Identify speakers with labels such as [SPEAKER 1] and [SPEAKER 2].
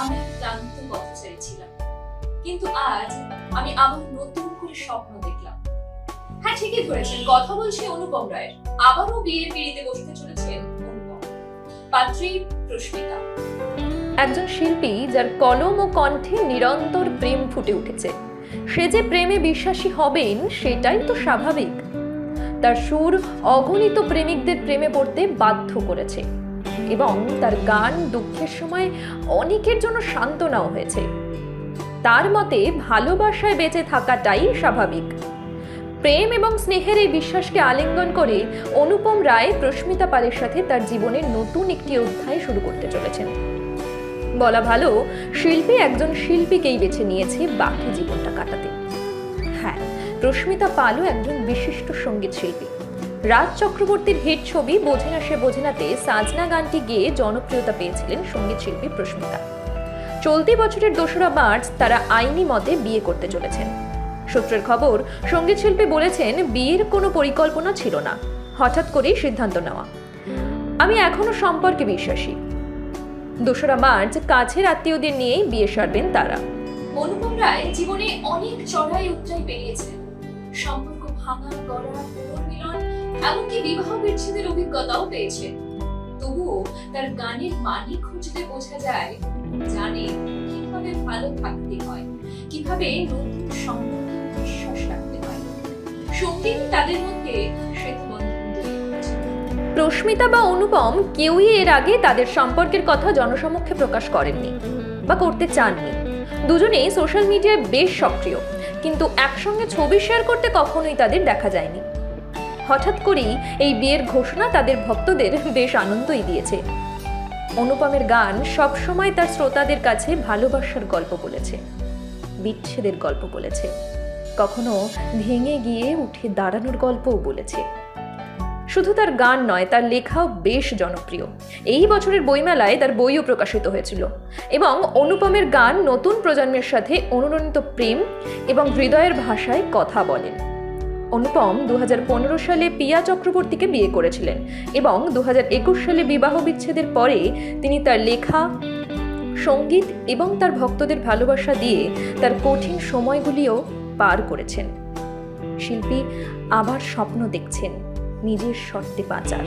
[SPEAKER 1] আমি ক্লান্ত পথচারী ছিলাম কিন্তু আজ আমি আবার নতুন করে স্বপ্ন দেখলাম। হ্যাঁ ঠিকই ধরেছেন, কথা বলছি অনুপম রায়ের আবারও বিয়ের পিড়িতে বসতে চলেছেন
[SPEAKER 2] একজন শিল্পী যার কলম ও কণ্ঠে নিরন্তর প্রেম ফুটে উঠেছে। সে যে প্রেমে বিশ্বাসী হবেন, সেটাই তো স্বাভাবিক। তার সুর অগণিত প্রেমিকদের প্রেমে পড়তে বাধ্য করেছে। এবং তার গান দুঃখের সময় অনেকের জন্য সান্ত্বনাও হয়েছে। তার মতে, ভালোবাসায় বেঁচে থাকাটাই স্বাভাবিক। প্রেম এবং স্নেহের এই বিশ্বাসকে আলিঙ্গন করে অনুপম রায় প্রস্মিতা পালের সাথে তার জীবনের নতুন একটি অধ্যায় শুরু করতে চলেছেন। বলা ভালো, শিল্পী একজন শিল্পীকেই বেছে নিয়েছে বাকি জীবনটা কাটাতে। হ্যাঁ প্রস্মিতা পালও একজন বিশিষ্ট সংগীত শিল্পী। রাজ চক্রবর্তীর হিট ছবি বোঝে না সে বোঝে নাতে সাজনা গানটি গেয়ে জনপ্রিয়তা পেয়েছিলেন সংগীত শিল্পী প্রস্মিতা চলতি বছরের দোসরা মার্চ তারা আইনি মতে বিয়ে করতে চলেছেন। সূত্রের খবর, সংগীত শিল্পী বলেছেন, বিয়ের কোনো পরিকল্পনা ছিল না। হঠাৎ করেই সিদ্ধান্ত নেওয়া। আমি এখনও সম্পর্কে বিশ্বাসী। দোসরা মার্চ কাছের আত্মীয়দের নিয়েই বিয়ে সারবেন তারা।
[SPEAKER 1] অনুপম রায় জীবনে অনেক চড়াই উত্তরাই পেরিয়েছেন সম্পর্ক ভাঙা, গড়া, পুনর্মিলন এমনকি বিবাহ বিচ্ছেদের অভিজ্ঞতাও পেয়েছেন তবুও তার গানের মানে খুঁজতে বোঝা যায় জানে কীভাবে ভালো থাকতে হয়, কীভাবে নতুন সম্পর্কে বিশ্বাস রাখতে হয়। সংগীত তাদের মধ্যে
[SPEAKER 2] প্রস্মিতা বা অনুপম কেউই এর আগে তাদের সম্পর্কের কথা জনসমক্ষে প্রকাশ করেননি বা করতে চাননি। দুজনেই সোশ্যাল মিডিয়ায় বেশ সক্রিয়, কিন্তু একসঙ্গে ছবি শেয়ার করতে কখনোই তাদের দেখা যায়নি। হঠাৎ করেই এই বিয়ের ঘোষণা তাদের ভক্তদের বেশ আনন্দই দিয়েছে। অনুপমের গান সবসময় তার শ্রোতাদের কাছে ভালোবাসার গল্প বলেছে, বিচ্ছেদের গল্প বলেছে, কখনো ভেঙে গিয়ে উঠে দাঁড়ানোর গল্পও বলেছে। শুধু তার গান নয়, তার লেখাও বেশ জনপ্রিয়। এই বছরের বইমেলায় তার বইও প্রকাশিত হয়েছিল এবং অনুপমের গান নতুন প্রজন্মের সাথে অনুরণিত প্রেম এবং হৃদয়ের ভাষায় কথা বলেন। অনুপম দু হাজার পনেরো সালে পিয়া চক্রবর্তীকে বিয়ে করেছিলেন এবং দু হাজার একুশ সালে বিবাহ বিচ্ছেদের পরে তিনি তার লেখা, সংগীত এবং তার ভক্তদের ভালোবাসা দিয়ে তার কঠিন সময়গুলিও পার করেছেন। শিল্পী আবার স্বপ্ন দেখছেন নিজের শর্তে বাঁচার